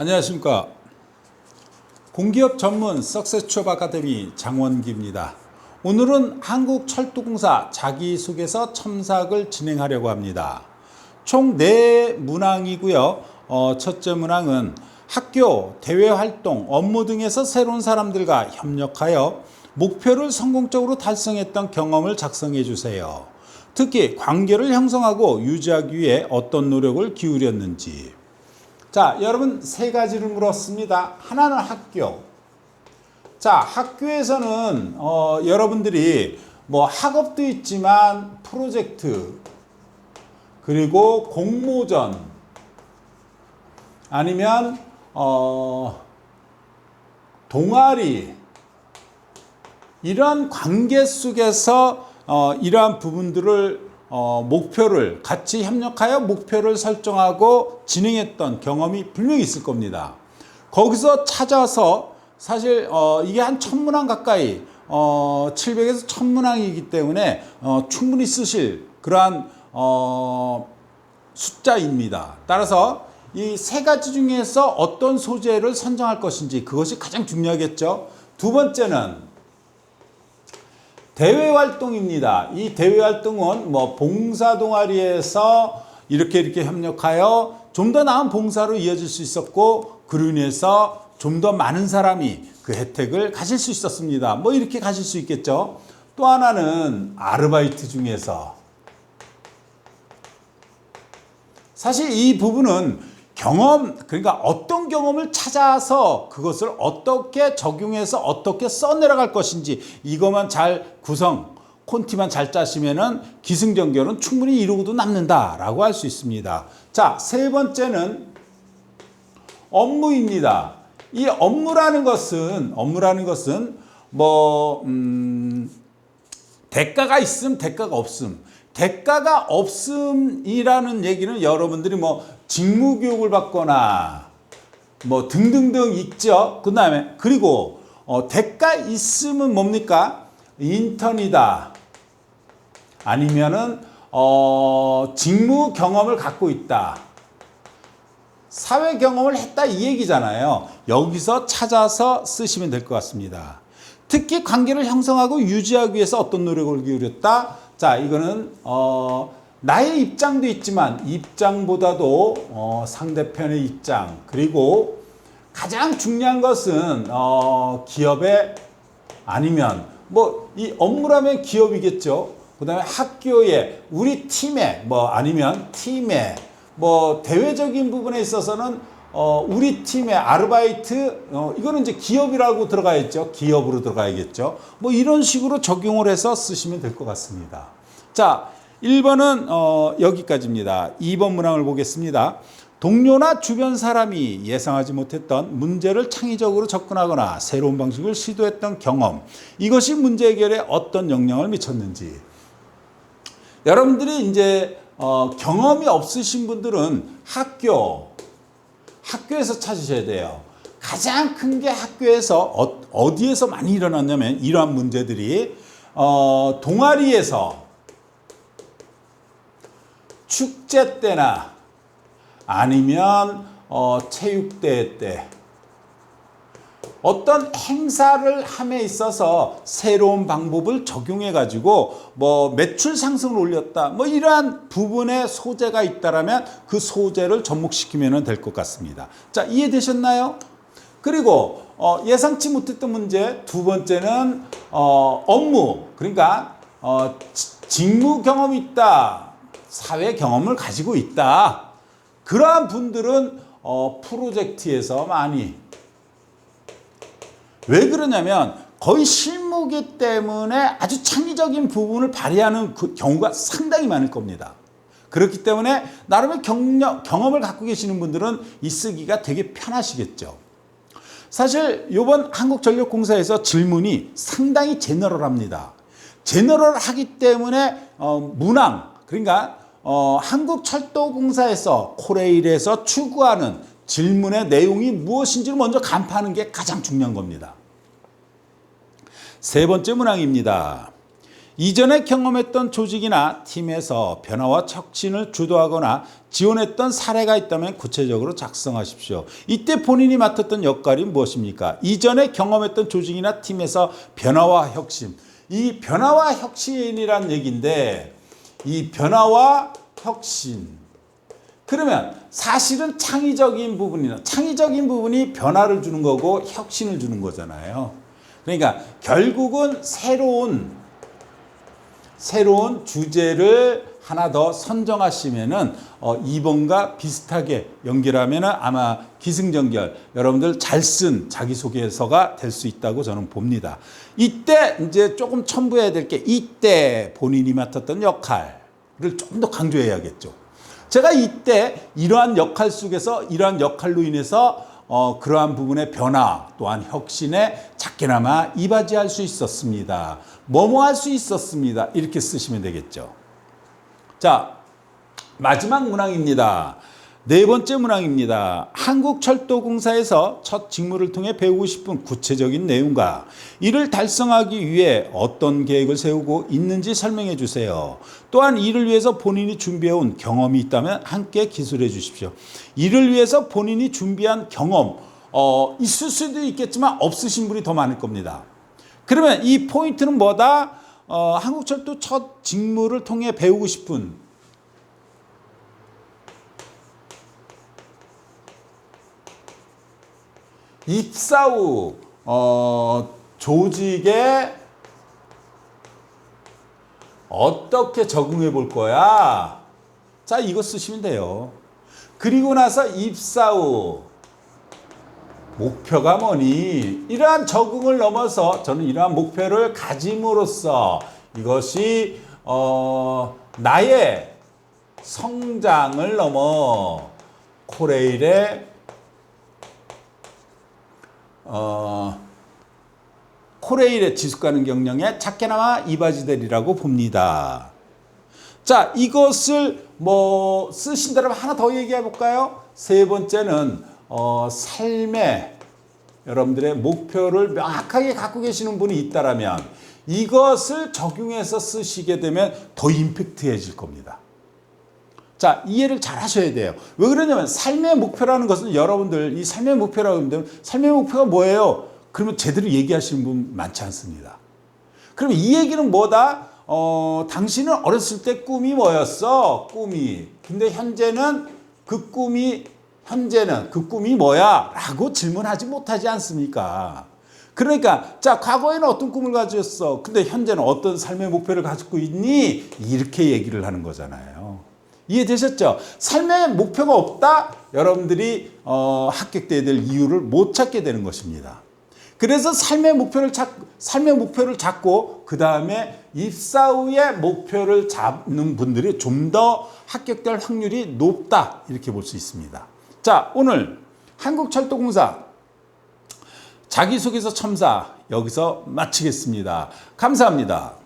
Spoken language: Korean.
안녕하십니까. 공기업 전문 석세추업 아카데미 장원기입니다. 오늘은 한국철도공사 자기소개서 첨삭을 진행하려고 합니다. 총네 문항이고요. 어, 첫째 문항은 학교, 대외 활동, 업무 등에서 새로운 사람들과 협력하여 목표를 성공적으로 달성했던 경험을 작성해 주세요. 특히 관계를 형성하고 유지하기 위해 어떤 노력을 기울였는지. 자, 여러분 세 가지를 물었습니다. 하나는 학교. 자, 학교에서는 어, 여러분들이 뭐 학업도 있지만 프로젝트 그리고 공모전 아니면 어, 동아리 이러한 관계 속에서 어, 이러한 부분들을 어, 목표를 같이 협력하여 목표를 설정하고 진행했던 경험이 분명히 있을 겁니다. 거기서 찾아서 사실 어, 이게 한 천문항 가까이 어, 700에서 천문항이기 때문에 어, 충분히 쓰실 그러한 어, 숫자입니다. 따라서 이 세 가지 중에서 어떤 소재를 선정할 것인지 그것이 가장 중요하겠죠. 두 번째는 대외 활동입니다. 이 대외 활동은 뭐 봉사 동아리에서 이렇게 이렇게 협력하여 좀 더 나은 봉사로 이어질 수 있었고 그로 인해서 좀 더 많은 사람이 그 혜택을 가질 수 있었습니다. 뭐 이렇게 가질 수 있겠죠. 또 하나는 아르바이트 중에서 사실 이 부분은 경험, 그러니까 어떤 경험을 찾아서 그것을 어떻게 적용해서 어떻게 써내려갈 것인지 이것만 잘 구성, 콘티만 잘 짜시면은 기승전결은 충분히 이루고도 남는다라고 할 수 있습니다. 자, 세 번째는 업무입니다. 이 업무라는 것은, 업무라는 것은 뭐, 음, 대가가 있음, 대가가 없음. 대가가 없음이라는 얘기는 여러분들이 뭐 직무 교육을 받거나 뭐 등등등 있죠. 그 다음에 그리고 어, 대가 있음은 뭡니까? 인턴이다. 아니면은 어, 직무 경험을 갖고 있다. 사회 경험을 했다 이 얘기잖아요. 여기서 찾아서 쓰시면 될 것 같습니다. 특히 관계를 형성하고 유지하기 위해서 어떤 노력을 기울였다? 자, 이거는 어, 나의 입장도 있지만 입장보다도 어, 상대편의 입장 그리고 가장 중요한 것은 어, 기업의 아니면 뭐 이 업무라면 기업이겠죠. 그다음에 학교에 우리 팀에 뭐 아니면 팀에 뭐 대외적인 부분에 있어서는 어, 우리 팀의 아르바이트, 어, 이거는 이제 기업이라고 들어가야겠죠. 기업으로 들어가야겠죠. 뭐 이런 식으로 적용을 해서 쓰시면 될 것 같습니다. 자, 1번은 어, 여기까지입니다. 2번 문항을 보겠습니다. 동료나 주변 사람이 예상하지 못했던 문제를 창의적으로 접근하거나 새로운 방식을 시도했던 경험. 이것이 문제 해결에 어떤 영향을 미쳤는지. 여러분들이 이제 어, 경험이 없으신 분들은 학교, 학교에서 찾으셔야 돼요. 가장 큰 게 학교에서 어, 어디에서 많이 일어났냐면 이러한 문제들이 어, 동아리에서 축제 때나 아니면 어, 체육대회 때 어떤 행사를 함에 있어서 새로운 방법을 적용해 가지고 뭐 매출 상승을 올렸다 뭐 이러한 부분에 소재가 있다라면 그 소재를 접목시키면 될 것 같습니다. 자 이해되셨나요? 그리고 어, 예상치 못했던 문제 두 번째는 어, 업무 그러니까 어, 지- 직무 경험이 있다 사회 경험을 가지고 있다 그러한 분들은 어, 프로젝트에서 많이 왜 그러냐면 거의 실무기 때문에 아주 창의적인 부분을 발휘하는 그 경우가 상당히 많을 겁니다. 그렇기 때문에 나름의 경력, 경험을 갖고 계시는 분들은 이 쓰기가 되게 편하시겠죠. 사실 이번 한국전력공사에서 질문이 상당히 제너럴합니다. 제너럴하기 때문에 어, 문항 그러니까 어, 한국철도공사에서 코레일에서 추구하는 질문의 내용이 무엇인지를 먼저 간파하는 게 가장 중요한 겁니다. 세 번째 문항입니다. 이전에 경험했던 조직이나 팀에서 변화와 혁신을 주도하거나 지원했던 사례가 있다면 구체적으로 작성하십시오. 이때 본인이 맡았던 역할이 무엇입니까? 이전에 경험했던 조직이나 팀에서 변화와 혁신. 이 변화와 혁신이란 얘기인데 이 변화와 혁신. 그러면 사실은 창의적인 부분이나 창의적인 부분이 변화를 주는 거고 혁신을 주는 거잖아요. 그러니까 결국은 새로운 새로운 주제를 하나 더 선정하시면은 어, 2번과 비슷하게 연결하면은 아마 기승전결 여러분들 잘 쓴 자기소개서가 될 수 있다고 저는 봅니다. 이때 이제 조금 첨부해야 될 게 이때 본인이 맡았던 역할을 좀 더 강조해야겠죠. 제가 이때 이러한 역할 속에서 이러한 역할로 인해서 어, 그러한 부분의 변화 또한 혁신에 작게나마 이바지할 수 있었습니다. 뭐뭐 할 수 있었습니다. 이렇게 쓰시면 되겠죠. 자, 마지막 문항입니다. 네 번째 문항입니다. 한국철도공사에서 첫 직무를 통해 배우고 싶은 구체적인 내용과 이를 달성하기 위해 어떤 계획을 세우고 있는지 설명해 주세요. 또한 이를 위해서 본인이 준비해온 경험이 있다면 함께 기술해 주십시오. 이를 위해서 본인이 준비한 경험, 어, 있을 수도 있겠지만 없으신 분이 더 많을 겁니다. 그러면 이 포인트는 뭐다? 어, 한국철도 첫 직무를 통해 배우고 싶은 입사 후 어, 조직에 어떻게 적응해 볼 거야? 자, 이거 쓰시면 돼요. 그리고 나서 입사 후 목표가 뭐니? 이러한 적응을 넘어서 저는 이러한 목표를 가짐으로써 이것이 어, 나의 성장을 넘어 코레일의 어, 코레일의 지속 가능 경영에 작게나마 이바지되리라고 봅니다. 자, 이것을 뭐 쓰신다면 하나 더 얘기해 볼까요? 세 번째는 어, 삶의 여러분들의 목표를 명확하게 갖고 계시는 분이 있다라면 이것을 적용해서 쓰시게 되면 더 임팩트해질 겁니다. 자, 이해를 잘 하셔야 돼요. 왜 그러냐면 삶의 목표라는 것은 여러분들 이 삶의 목표라고 하면 삶의 목표가 뭐예요? 그러면 제대로 얘기하시는 분 많지 않습니다. 그럼 이 얘기는 뭐다? 어, 당신은 어렸을 때 꿈이 뭐였어? 꿈이. 근데 현재는 그 꿈이 현재는 그 꿈이 뭐야? 라고 질문하지 못하지 않습니까? 그러니까 자 과거에는 어떤 꿈을 가졌어 근데 현재는 어떤 삶의 목표를 가지고 있니 이렇게 얘기를 하는 거잖아요 이해되셨죠? 삶의 목표가 없다 여러분들이 어, 합격돼야 될 이유를 못 찾게 되는 것입니다 그래서 삶의 목표를 찾 삶의 목표를 잡고 그 다음에 입사 후에 목표를 잡는 분들이 좀 더 합격될 확률이 높다 이렇게 볼 수 있습니다. 자 오늘 한국철도공사 자기소개서 첨사 여기서 마치겠습니다. 감사합니다.